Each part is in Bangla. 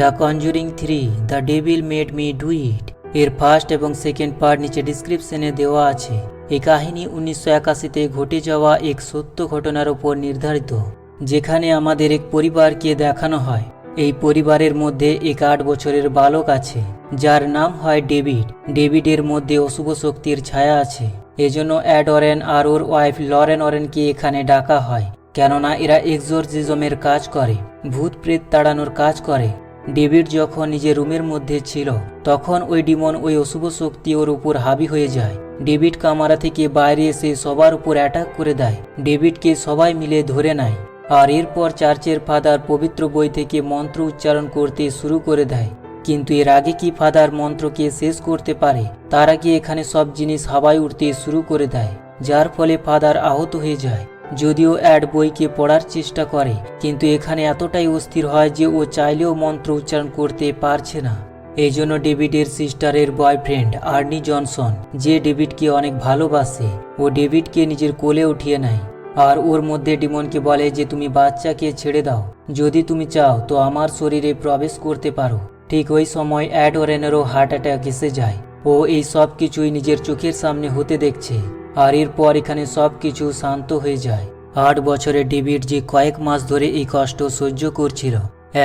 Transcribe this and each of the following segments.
The conjuring three the devil made me do it এর ফার্স্ট এবং সেকেন্ড পার্ট নিচে ডিসক্রিপশনে দেওয়া আছে। এই কাহিনী উনিশশো একাশিতে ঘটে যাওয়া এক সত্য ঘটনার উপর নির্ধারিত, যেখানে আমাদের এক পরিবারকে দেখানো হয়। এই পরিবারের মধ্যে এক আট বছরের বালক আছে, যার নাম হয় ডেভিড। ডেভিডের মধ্যে অশুভ শক্তির ছায়া আছে, এজন্য অ্যাড অরেন আর ওর ওয়াইফ লরেন অরেনকে এখানে ডাকা হয়, কেননা এরা এক্সোরজিজমের কাজ করে, ভূত প্রেত তাড়ানোর কাজ করে। ডেভিড যখন নিজের রুমের মধ্যে ছিল, তখন ওই ডিমন ওই অশুভ শক্তি ওর উপর হাবি হয়ে যায়। ডেভিড কামারা থেকে বাইরে এসে সবার উপর অ্যাটাক করে দেয়। ডেভিডকে সবাই মিলে ধরে নেয়। আর এরপর চার্চের ফাদার পবিত্র বই থেকে মন্ত্র উচ্চারণ করতে শুরু করে দেয়। কিন্তু এর আগে কি ফাদার মন্ত্রকে শেষ করতে পারে, তারা আগে এখানে সব জিনিস হাওয়ায় উঠতে শুরু করে দেয়, যার ফলে ফাদার আহত হয়ে যায়। যদিও অ্যাড বইকে পড়ার চেষ্টা করে, কিন্তু এখানে এতটাই অস্থির হয় যে ও চাইলেও মন্ত্র উচ্চারণ করতে পারছে না। এই জন্য ডেভিডের সিস্টারের বয়ফ্রেন্ড আর্নি জনসন, যে ডেভিডকে অনেক ভালোবাসে, ও ডেভিডকে নিজের কোলে উঠিয়ে নেয়। আর ওর মধ্যে ডিমনকে বলে যে, তুমি বাচ্চাকে ছেড়ে দাও। যদি তুমি চাও তো আমার শরীরে প্রবেশ করতে পারো। ঠিক ওই সময় অ্যাড ওরেনেরও হার্ট অ্যাটাক এসে যায়। ও এই সব কিছুই নিজের চোখের সামনে হতে দেখছে। আর এরপর এখানে সব কিছু শান্ত হয়ে যায়। আট বছরের ডেভিড যে কয়েক মাস ধরে এই কষ্ট সহ্য করছিল,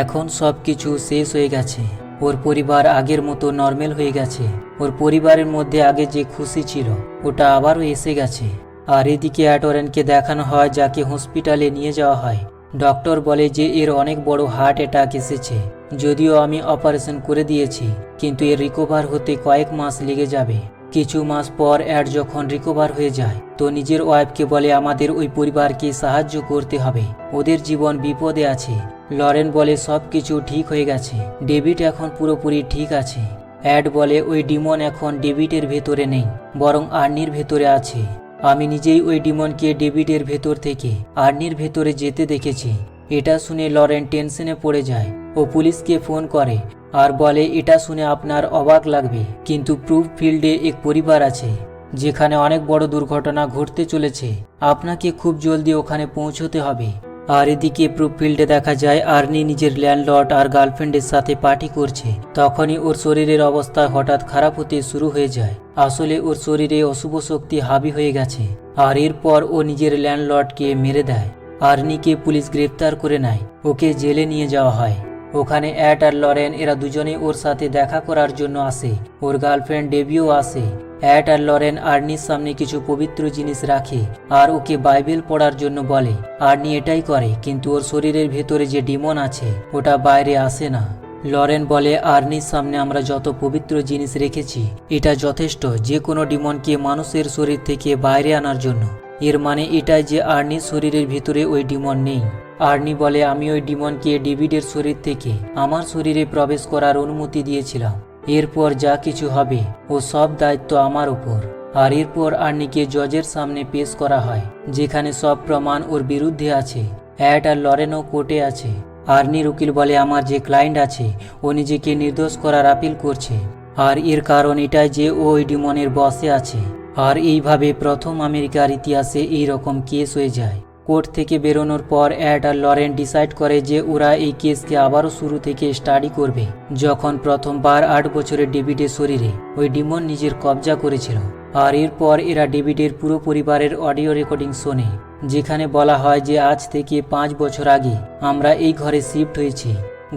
এখন সব কিছু শেষ হয়ে গেছে। ওর পরিবার আগের মতো নর্মাল হয়ে গেছে। ওর পরিবারের মধ্যে আগে যে খুশি ছিল, ওটা আবারও এসে গেছে। আর এদিকে অ্যাটোরেনকে দেখানো হয়, যাকে হসপিটালে নিয়ে যাওয়া হয়। ডক্টর বলে যে এর অনেক বড় হার্ট অ্যাটাক এসেছে। যদিও আমি অপারেশন করে দিয়েছি, কিন্তু এর রিকভার হতে কয়েক মাস লেগে যাবে। কিছু মাস পর অ্যাড যখন রিকভার হয়ে যায়, তো নিজের ওয়াইফকে বলে আমাদের ওই পরিবারকে সাহায্য করতে হবে। ওদের জীবন বিপদে আছে। লরেন বলে সব কিছু ঠিক হয়ে গেছে। ডেভিড এখন পুরোপুরি ঠিক আছে। অ্যাড বলে, ওই ডিমন এখন ডেভিডের ভেতরে নেই, বরং আর্নির ভেতরে আছে। আমি নিজেই ওই ডিমনকে ডেভিডের ভেতর থেকে আর্নির ভেতরে যেতে দেখেছি। এটা শুনে লরেন টেনশনে পড়ে যায়। ও পুলিশকে ফোন করে আর বলে, এটা শুনে আপনার অবাক লাগবে। কিন্তু প্রুফ ফিল্ডে এক পরিবার আছে, যেখানে অনেক বড় দুর্ঘটনা ঘটতে চলেছে। আপনাকে খুব জলদি ওখানে পৌঁছতে হবে। আর এদিকে প্রুফ ফিল্ডে দেখা যায়, আর্নি নিজের ল্যান্ডলর্ড আর গার্লফ্রেন্ডের সাথে পার্টি করছে। তখনই ওর শরীরের অবস্থা হঠাৎ খারাপ হতে শুরু হয়ে যায়। আসলে ওর শরীরে অশুভ শক্তি হাবি হয়ে গেছে, আর এরপর ও নিজের ল্যান্ডলর্ডকে মেরে দেয়। আর্নিকে পুলিশ গ্রেপ্তার করে নেয়। ওকে জেলে নিয়ে যাওয়া হয়। ওখানে অ্যাট আর লরেন এরা দুজনেই ওর সাথে দেখা করার জন্য আসে। ওর গার্লফ্রেন্ড ডেবিও আসে। অ্যাট আর লরেন আর্নির সামনে কিছু পবিত্র জিনিস রাখে আর ওকে বাইবেল পড়ার জন্য বলে। আর্নি এটাই করে, কিন্তু ওর শরীরের ভেতরে যে ডিমন আছে, ওটা বাইরে আসে না। লরেন বলে, আর্নির সামনে আমরা যত পবিত্র জিনিস রেখেছি, এটা যথেষ্ট, যে কোনো ডিমনকে মানুষের শরীর থেকে বাইরে আনার জন্য। এর মানে এটাই যে আর্নির শরীরের ভিতরে ওই ডিমন নেই। আর্নি বলে, আমি ওই ডিমনকে ডেভিডের শরীর থেকে আমার শরীরে প্রবেশ করার অনুমতি দিয়েছিলাম। এরপর যা কিছু হবে, ও সব দায়িত্ব আমার উপর আর এরপর আর্নিকে জজের সামনে পেশ করা হয়, যেখানে সব প্রমাণ ওর বিরুদ্ধে আছে অ্যাড আর লরেনও কোর্টে আছে। আর্নির উকিল বলে, আমার যে ক্লায়েন্ট আছে, ও নিজেকে নির্দোষ করার আপিল করছে। আর এর কারণ এটাই যে ও ওই ডিমনের বসে আছে। আর এইভাবে প্রথম আমেরিকার ইতিহাসে এই রকম কেস হয়ে যায়। কোর্ট থেকে বেরোনোর পর অ্যাড আর লরেন ডিসাইড করে যে ওরা এই কেসকে আবারও শুরু থেকে স্টাডি করবে, যখন প্রথমবার আট বছরের ডেভিডের শরীরে ওই ডিমন নিজের কবজা করেছিল। আর এরপর এরা ডেভিডের পুরো পরিবারের অডিও রেকর্ডিং শোনে, যেখানে বলা হয় যে আজ থেকে পাঁচ বছর আগে আমরা এই ঘরে শিফট হয়েছি।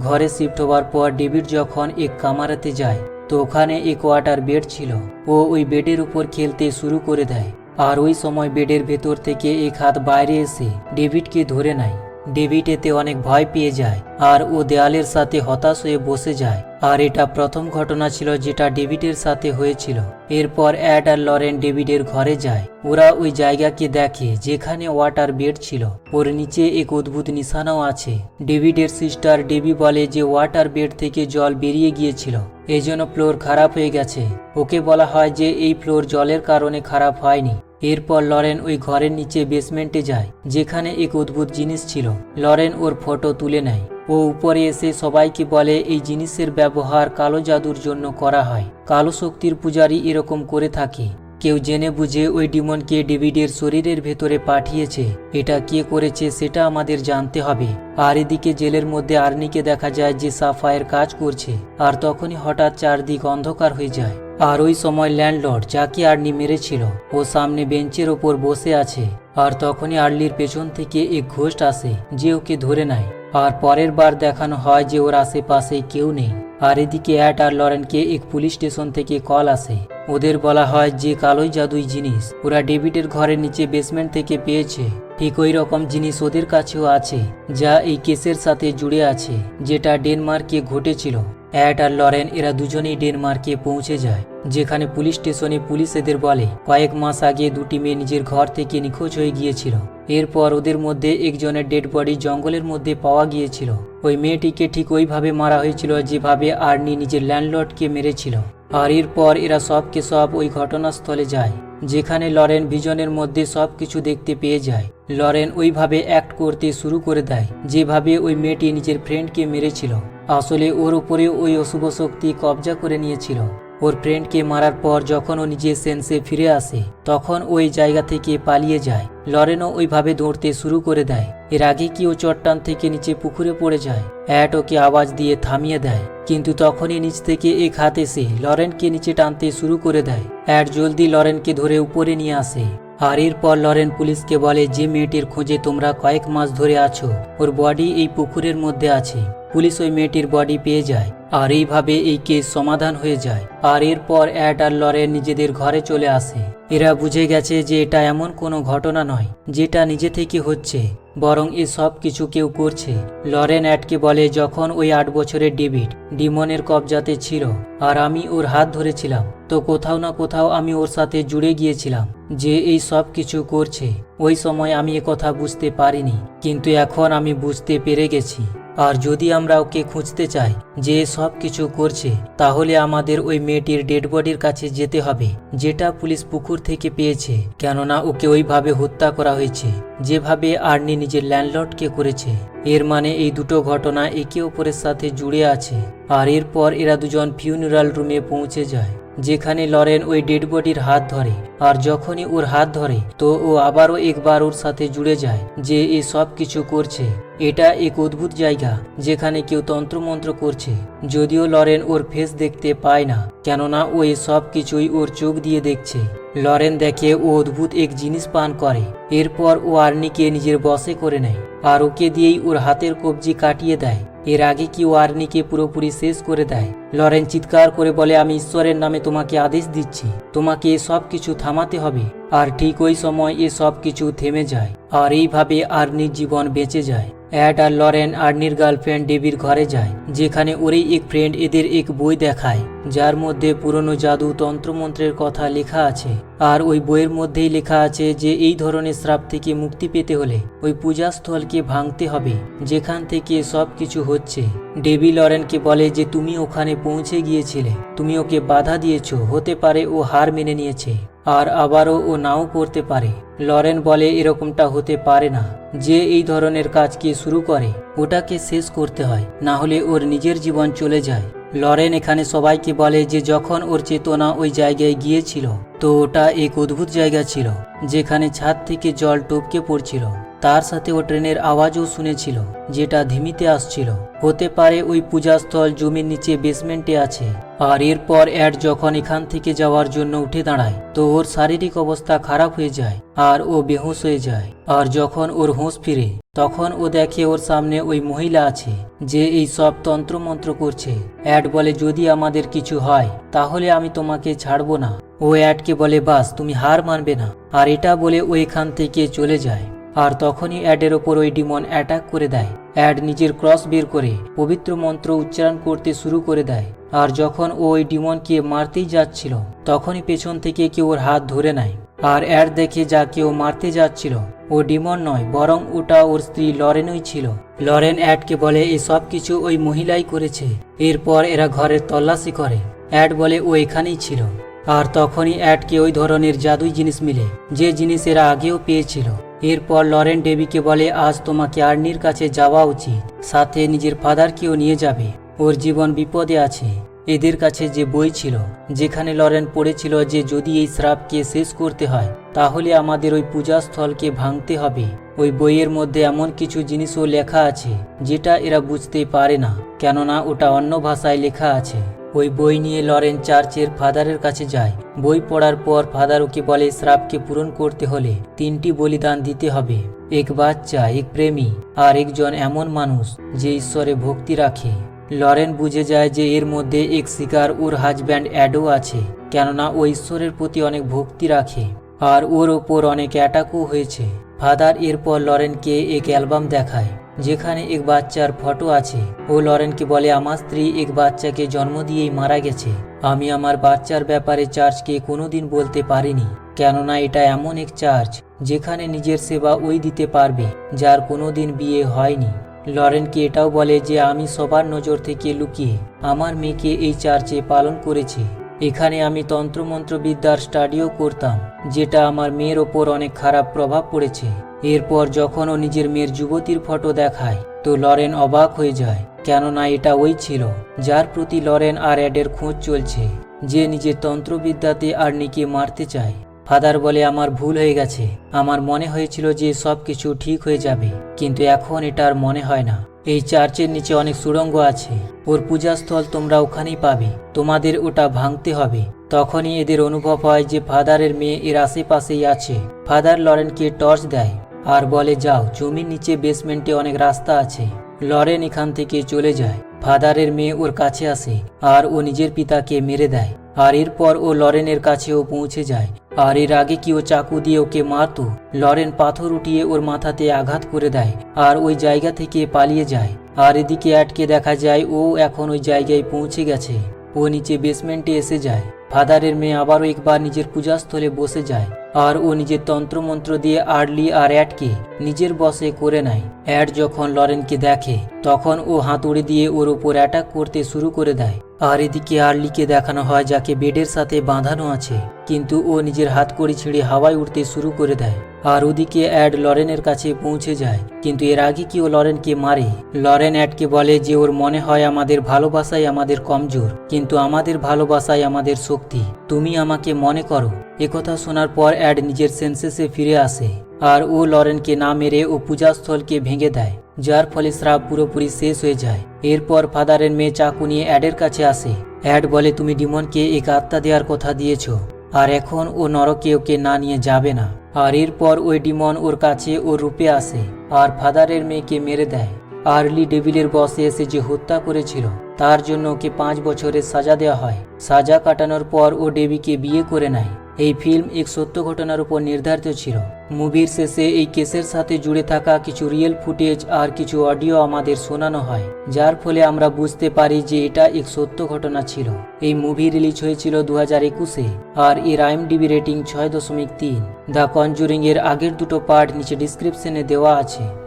ঘরে শিফট হওয়ার পর ডেভিড যখন এক কামারাতে যায়, তো ওখানে এক ওয়াটার বেড ছিল, ও ওই বেডের উপর খেলতে শুরু করে দেয়। আর ওই সময় বেডের ভেতর থেকে এক হাত বাইরে এসে ডেভিডকে ধরে নেয়। ডেভিড এতে অনেক ভয় পেয়ে যায় আর ও দেয়ালের সাথে হতাশ হয়ে বসে যায়। আর এটা প্রথম ঘটনা ছিল যেটা ডেভিডের সাথে হয়েছিল। এরপর অ্যাড আর লরেন ডেভিডের ঘরে যায়। ওরা ওই জায়গাকে দেখে যেখানে ওয়াটার বেড ছিল, ওর নিচে এক অদ্ভুত নিশানাও আছে। ডেভিডের সিস্টার ডেভি বলে যে ওয়াটার বেড থেকে জল বেরিয়ে গিয়েছিল। এই জন্য ফ্লোর খারাপ হয়ে গেছে। ওকে বলা হয় যে এই ফ্লোর জলের কারণে খারাপ হয়নি। এরপর লরেন ওই ঘরের নিচে বেসমেন্টে যায়, যেখানে এক অদ্ভুত জিনিস ছিল। লরেন ওর ফটো তুলে নেয়। ও উপরে এসে সবাইকে বলে, এই জিনিসের ব্যবহার কালো জাদুর জন্য করা হয়। কালো শক্তির পূজারী এরকম করে থাকে। কেউ জেনে বুঝে ওই ডিমনকে ডেভিডের শরীরের ভেতরে পাঠিয়েছে। এটা কে করেছে সেটা আমাদের জানতে হবে। আর এদিকে জেলের মধ্যে আর্নিকে দেখা যায় যে সাফায়ের কাজ করছে। আর তখনই হঠাৎ চারদিক অন্ধকার হয়ে যায়। আর ওই সময় ল্যান্ডলর্ড, যাকে আর্নি মেরেছিল, ও সামনে বেঞ্চের ওপর বসে আছে। আর তখনই আর্লির পেছন থেকে এক ঘোষ্ট আসে, যে ওকে ধরে নেয়। আর পরের বার দেখানো হয় যে ওর আশেপাশে কেউ নেই। আর এদিকে অ্যাট আর লরেনকে এক পুলিশ স্টেশন থেকে কল আসে। ওদের বলা হয় যে কালোই জাদুই জিনিস। ওরা ডেভিডের ঘরের নিচে বেসমেন্ট থেকে পেয়েছে। ঠিক ওই রকম জিনিস ওদের কাছেও আছে, যা এই কেসের সাথে জুড়ে আছে, যেটা ডেনমার্কে ঘটেছিল। অ্যাড আর লরেন এরা দুজনেই ডেনমার্কে পৌঁছে যায়, যেখানে পুলিশ স্টেশনে পুলিশ এদের বলে, কয়েক মাস আগে দুটি মেয়ে নিজের ঘর থেকে নিখোঁজ হয়ে গিয়েছিল। এরপর ওদের মধ্যে একজনের ডেড বডি জঙ্গলের মধ্যে পাওয়া গিয়েছিল। ওই মেয়েটিকে ঠিক ওইভাবে মারা হয়েছিল যেভাবে আর্নি নিজের ল্যান্ডলর্ডকে মেরেছিল। আর এরপর এরা সবকে সব ওই ঘটনাস্থলে যায়, যেখানে লরেন ভিজনের মধ্যে সব কিছু দেখতে পেয়ে যায়। লরেন ওইভাবে অ্যাক্ট করতে শুরু করে দেয়, যেভাবে ওই মেয়েটি নিজের ফ্রেন্ডকে মেরেছিল। আসলে ওর উপরে ওই অশুভ শক্তি কবজা করে নিয়েছিল। ওর ফ্রেন্ডকে মারার পর যখন ও নিজের সেন্সে ফিরে আসে, তখন ওই জায়গা থেকে পালিয়ে যায়। লরেনও ওইভাবে দৌড়তে শুরু করে দেয়। এর আগে কি ও চট্টান থেকে নিচে পুকুরে পড়ে যায়? অ্যাট ওকে আওয়াজ দিয়ে থামিয়ে দেয়। কিন্তু তখনই নিচ থেকে এক হাত এসে লরেনকে নিচে টানতে শুরু করে দেয়। অ্যাট জলদি লরেনকে ধরে উপরে নিয়ে আসে। আর এরপর লরেন পুলিশকে বলে, যে মেয়েটির খোঁজে তোমরা কয়েক মাস ধরে আছো, ওর বডি এই পুকুরের মধ্যে আছে। পুলিশ ওই মেয়েটির বডি পেয়ে যায় আর এইভাবে এই কেস সমাধান হয়ে যায়। আর এরপর অ্যাড আর লরেন নিজেদের ঘরে চলে আসে। এরা বুঝে গেছে যে এটা এমন কোনো ঘটনা নয়, যেটা নিজে থেকে হচ্ছে। বরং এ সব কিছু কেউ করছে। লরেন অ্যাটকে বলে, যখন ওই আট বছরের ডেভিড ডিমনের কবজাতে ছিল আর আমি ওর হাত ধরেছিলাম, তো কোথাও না কোথাও আমি ওর সাথে জুড়ে গিয়েছিলাম যে এই সব কিছু করছে। ওই সময় আমি কথা বুঝতে পারিনি, কিন্তু এখন আমি বুঝতে পেরে গেছি। আর যদি আমরা ওকে খুঁজতে চাই যে সব কিছু করছে, তাহলে আমাদের ওই মেয়েটির ডেড বডির কাছে যেতে হবে, যেটা পুলিশ পুকুর থেকে পেয়েছে। কেননা ওকে ওইভাবে হত্যা করা হয়েছে, যেভাবে আর্নি নিজের ল্যান্ডলর্ডকে করেছে। এর মানে এই দুটো ঘটনা একে অপরের সাথে জুড়ে আছে। আর এরপর এরা দুজন ফিউনারাল রুমে পৌঁছে যায়, যেখানে লরেন ওই ডেড বডির হাত ধরে। আর যখনই ওর হাত ধরে, তো ও আবারও একবার ওর সাথে জুড়ে যায় যে এ সব কিছু করছে। এটা এক অদ্ভুত জায়গা, যেখানে কেউ তন্ত্রমন্ত্র করছে। যদিও লরেন ওর ফেস দেখতে পায় না, কেননা ও এ সব কিছুই ওর চোখ দিয়ে দেখছে। লরেন দেখে ও অদ্ভুত এক জিনিস পান করে, এরপর ও আর্নিকে নিজের বসে করে নেয়। আর ওকে দিয়েই ওর হাতের কবজি কাটিয়ে দেয়। এর আগে কি ও আর্নিকে পুরোপুরি শেষ করে দেয়? লরেন চিৎকার করে বলে, আমি ঈশ্বরের নামে তোমাকে আদেশ দিচ্ছি। তোমাকে সব কিছু থামাতে হবে। আর ঠিক ওই সময় এ সব কিছু থেমে যায়। আর এইভাবে আর্নির জীবন বেঁচে যায়। অ্যাড আর লরেন আর্নির গার্লফ্রেন্ড ডেবির ঘরে যায়, যেখানে ওরই এক ফ্রেন্ড এদের এক বই দেখায়, যার মধ্যে পুরনো জাদু তন্ত্রমন্ত্রের কথা লেখা আছে। আর ওই বইয়ের মধ্যেই লেখা আছে যে এই ধরনের শ্রাপ থেকে মুক্তি পেতে হলে ওই পূজাস্থলকে ভাঙতে হবে, যেখান থেকে সব কিছু হচ্ছে। ডেবি লরেনকে বলে যে, তুমি ওখানে পৌঁছে গিয়েছিলে। তুমি ওকে বাধা দিয়েছ। হতে পারে ও হার মেনে নিয়েছে। আর আবারও ও নাও করতে পারে। লরেন বলে, এরকমটা হতে পারে না। যে এই ধরনের কাজকে শুরু করে, ওটাকে শেষ করতে হয়, না হলে ওর নিজের জীবন চলে যায়। লরেন এখানে সবাইকে বলে যে, যখন ওর চেতনা ওই জায়গায় গিয়েছিল, তো ওটা এক অদ্ভুত জায়গা ছিল, যেখানে ছাদ থেকে জল টপকে পড়ছিল। তার সাথে ও ট্রেনের আওয়াজও শুনেছিল, যেটা ধিমিতে আসছিল। হতে পারে ওই পূজাস্থল জমির নিচে বেসমেন্টে আছে। আর এরপর অ্যাড যখন এখান থেকে যাওয়ার জন্য উঠে দাঁড়ায়, তো ওর শারীরিক অবস্থা খারাপ হয়ে যায় আর ও বেহুশ হয়ে যায়। আর যখন ওর হুঁশ ফিরে, তখন ও দেখে ওর সামনে ওই মহিলা আছে, যে এই সব তন্ত্রমন্ত্র করছে। অ্যাড বলে, যদি আমাদের কিছু হয়, তাহলে আমি তোমাকে ছাড়বো না। ও অ্যাডকে বলে, বাস, তুমি হার মানবে না। আর এটা বলে ও এখান থেকে চলে যায়। আর তখনই অ্যাডের ওপর ওই ডিমন অ্যাটাক করে দেয়। অ্যাড নিজের ক্রস বের করে, পবিত্র মন্ত্র উচ্চারণ করতে শুরু করে দেয়। আর যখন ও ওই ডিমনকে মারতেই যাচ্ছিল, তখনই পেছন থেকে কেউ ওর হাত ধরে নেয়। আর অ্যাড দেখে যা কেউ মারতে যাচ্ছিল, ও ডিমন নয়, বরং ওটা ওর স্ত্রী লরেনই ছিল। লরেন অ্যাডকে বলে এই সব কিছু ওই মহিলাই করেছে। এরপর এরা ঘরের তল্লাশি করে অ্যাড বলে, ও এখানেই ছিল আর তখনই অ্যাডকে ওই ধরনের জাদুই জিনিস মিলে, যে জিনিস এরা আগেও পেয়েছিল। এরপর লরেন ডেবিকে বলে, আজ তোমাকে আর্নির কাছে যাওয়া উচিত। সাথে নিজের ফাদারকেও নিয়ে যাবে। ওর জীবন বিপদে আছে। এদের কাছে যে বই ছিল, যেখানে লরেন পড়েছিল যে যদি এই শ্রাপকে শেষ করতে হয়, তাহলে আমাদের ওই পূজাস্থলকে ভাঙতে হবে। ওই বইয়ের মধ্যে এমন কিছু জিনিসও লেখা আছে, যেটা এরা বুঝতে পারে না, কেননা ওটা অন্য ভাষায় লেখা আছে। ওই বই নিয়ে লরেন চার্চের ফাদারের কাছে যায়। বই পড়ার পর ফাদার ওকে বলে, শ্রাপকে পূরণ করতে হলে তিনটি বলিদান দিতে হবে। এক বাচ্চা, এক প্রেমী, আর একজন এমন মানুষ যে ঈশ্বরে ভক্তি রাখে। লরেন বুঝে যায় যে এর মধ্যে এক শিকার ওর হাজব্যান্ড অ্যাডও আছে, কেননা ও ঈশ্বরের প্রতি অনেক ভক্তি রাখে, আর ওর ওপর অনেক অ্যাটাকও হয়েছে। ফাদার এরপর লরেনকে এক অ্যালবাম দেখায়। যেখানে এক বাচ্চার ফটো আছে। ও লরেনকে বলে, আমার স্ত্রী এক বাচ্চাকে জন্ম দিয়েই মারা গেছে। আমি আমার বাচ্চার ব্যাপারে চার্চকে কোনোদিন বলতে পারিনি। কেননা এটা এমন এক চার্চ যেখানে নিজের সেবা ওই দিতে পারবে, যার কোনোদিন বিয়ে হয়নি। লরেনকে এটাও বলে যে, আমি সবার নজর থেকে লুকিয়ে আমার মেয়েকে এই চার্চে পালন করেছি। এখানে আমি তন্ত্রমন্ত্র বিদ্যার স্টাডিও করতাম, যেটা আমার মেয়ের ওপর অনেক খারাপ প্রভাব পড়েছে। এরপর যখন ও নিজের মেয়ের যুবতীর ফটো দেখায়, তো লরেন অবাক হয়ে যায়, কেননা এটা ওই ছিল, যার প্রতি লরেন আর অ্যাডের খোঁজ চলছে, যে নিজের তন্ত্রবিদ্যাতে আর্নিকে মারতে চায়। ফাদার বলে, আমার ভুল হয়ে গেছে। আমার মনে হয়েছিল যে সব কিছু ঠিক হয়ে যাবে, কিন্তু এখন এটা আর মনে হয় না। এই চার্চের নিচে অনেক সুড়ঙ্গ আছে। ওর পূজাস্থল তোমরা ওখানেই পাবে। তোমাদের ওটা ভাঙতে হবে। তখনই এদের অনুভব হয় যে ফাদারের মেয়ে এর আশেপাশেই আছে। ফাদার লরেনকে টর্চ দেয়। আর বলে, যাও, জমির নিচে বেসমেন্টে অনেক রাস্তা আছে। লরেন এখান থেকে চলে যায়। ফাদারের মেয়ে ওর কাছে আসে আর ও নিজের পিতাকে মেরে দেয়। আর এরপর ও লরেনের কাছেও পৌঁছে যায়। আর এর আগে কি ও চাকু দিয়ে ওকে মারতো? লরেন পাথর উঠিয়ে ওর মাথাতে আঘাত করে দেয় আর ওই জায়গা থেকে পালিয়ে যায়। আর এদিকে আটকে দেখা যায়, ও এখন ওই জায়গায় পৌঁছে গেছে। ও নিচে বেসমেন্টে এসে যায়। ফাদারের মেয়ে আবারও একবার নিজের পূজাস্থলে বসে যায়। আর ও নিজের তন্ত্রমন্ত্র দিয়ে আর্লি আর অ্যাডকে নিজের বসে করে নেয়। অ্যাড যখন লরেনকে দেখে, তখন ও হাতুড়ি দিয়ে ওর ওপর অ্যাটাক করতে শুরু করে দেয়। আর এদিকে আর্লিকে দেখানো হয় যাকে বেডের সাথে বাঁধানো আছে। কিন্তু ও নিজের হাত কড়ি ছিঁড়ে হাওয়ায় উঠতে শুরু করে দেয়। আর ওদিকে অ্যাড লরেনের কাছে পৌঁছে যায়। কিন্তু এর আগে কি ও লরেনকে মারে? লরেন অ্যাডকে বলে যে ওর মনে হয় আমাদের ভালোবাসাই আমাদের কমজোর, কিন্তু আমাদের ভালোবাসাই আমাদের শক্তি। তুমি আমাকে মনে করো। একথা শোনার পর অ্যাড নিজের সেন্সেসে ফিরে আসে। আর ও লরেনকে না মেরে ও পূজাস্থলকে ভেঙে দেয়। যার ফলে শ্রাপ পুরোপুরি শেষ হয়ে যায়। এরপর ফাদারের মেয়ে চাকু নিয়ে অ্যাডের কাছে আসে। অ্যাড বলে, তুমি ডিমনকে এক আত্মা দেওয়ার কথা দিয়েছ, আর এখন ও নরকে ওকে না নিয়ে যাবে না। আর এরপর ওই ডিমন ওর কাছে ওর রূপে আসে, আর ফাদারের মেয়েকে মেরে দেয়। আর্লি ডেভিলের বসে এসে যে হত্যা করেছিল, তার জন্য ওকে পাঁচ বছরের সাজা দেওয়া হয়। সাজা কাটানোর পর ও ডেভিকে বিয়ে করে নেয়। এই ফিল্ম এক সত্য ঘটনার উপর নির্ধারিত ছিল। মুভির শেষে এই কেসের সাথে জুড়ে থাকা কিছু রিয়েল ফুটেজ আর কিছু অডিও আমাদের শোনানো হয়, যার ফলে আমরা বুঝতে পারি যে এটা এক সত্য ঘটনা ছিল। এই মুভি রিলিজ হয়েছিল দু হাজার একুশে আর এর আইএমডিবি রেটিং ছয় দশমিক তিন। দ্য কনজুরিং এর আগের দুটো পার্ট নিচে ডিসক্রিপশনে দেওয়া আছে।